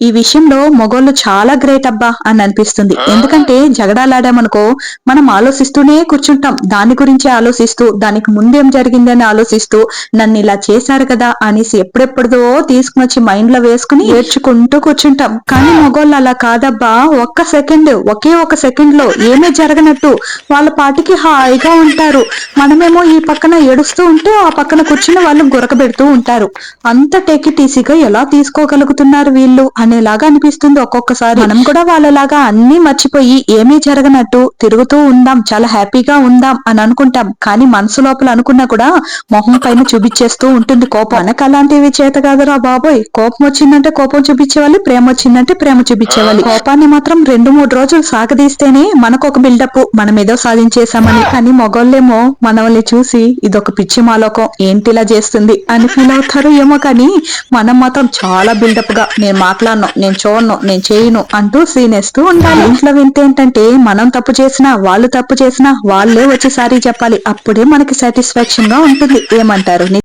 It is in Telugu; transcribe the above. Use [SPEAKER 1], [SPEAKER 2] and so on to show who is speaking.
[SPEAKER 1] ఈ విషయంలో మగోళ్ళు చాలా గ్రేట్ అబ్బా అని అనిపిస్తుంది. ఎందుకంటే జగడాలాడామనుకో మనం ఆలోచిస్తూనే కూర్చుంటాం. దాని గురించి ఆలోచిస్తూ దానికి ముందేం జరిగింది అని ఆలోచిస్తూ నన్ను ఇలా చేశారు కదా అనేసి ఎప్పుడెప్పుడుదో తీసుకుని వచ్చి మైండ్లో వేసుకుని ఏడ్చుకుంటూ కూర్చుంటాం. కానీ మగోళ్ళు అలా కాదబ్బా. ఒక్క సెకండ్ ఒకే ఒక సెకండ్లో ఏమీ జరగనట్టు. వాళ్ళ పాటికి హాయిగా ఉంటారు. మనమేమో ఈ పక్కన ఏడుస్తూ ఉంటే ఆ పక్కన కూర్చుని వాళ్ళు గురకబెడుతూ ఉంటారు. అంత టేక్ ఇట్ ఈసీగా ఎలా తీసుకోగలుగుతున్నారు వీళ్ళు అనేలాగా అనిపిస్తుంది ఒక్కొక్కసారి. మనం కూడా వాళ్ళలాగా అన్ని మర్చిపోయి ఏమీ జరగనట్టు తిరుగుతూ ఉందాం చాలా హ్యాపీగా ఉందాం అని అనుకుంటాం. కానీ మనసు లోపల అనుకున్నా కూడా మొహం పైన చూపించేస్తూ ఉంటుంది కోపం. మనకు అలాంటివి చేత కాదురా బాబోయ్. కోపం వచ్చిందంటే కోపం చూపించేవాళ్ళు ప్రేమ వచ్చిందంటే ప్రేమ చూపించేవాళ్ళు. కోపాన్ని మాత్రం రెండు మూడు రోజులు సాగదీస్తేనే మనకు ఒక బిల్డప్ మనం ఏదో సాధించేసామని కానీ మొగోళ్ళేమో మనల్ని చూసి ఇదొక పిచ్చి మాలోకం ఏంటి ఇలా చేస్తుంది అని ఫీల్ అవుతారు ఏమో కానీ మనం మాత్రం చాలా బిల్డప్గా నేను మాట్లాడను నేను చూడను నేను చేయను అంటూ సీనేస్తూ ఉండాలి. ఇంట్లో వింటే ఏంటంటే మనం తప్పు చేసినా వాళ్ళు తప్పు చేసినా వాళ్ళే వచ్చి సారీ చెప్పాలి. అప్పుడే మనకి సాటిస్ఫాక్షన్గా ఉంటుంది. ఏమంటారు?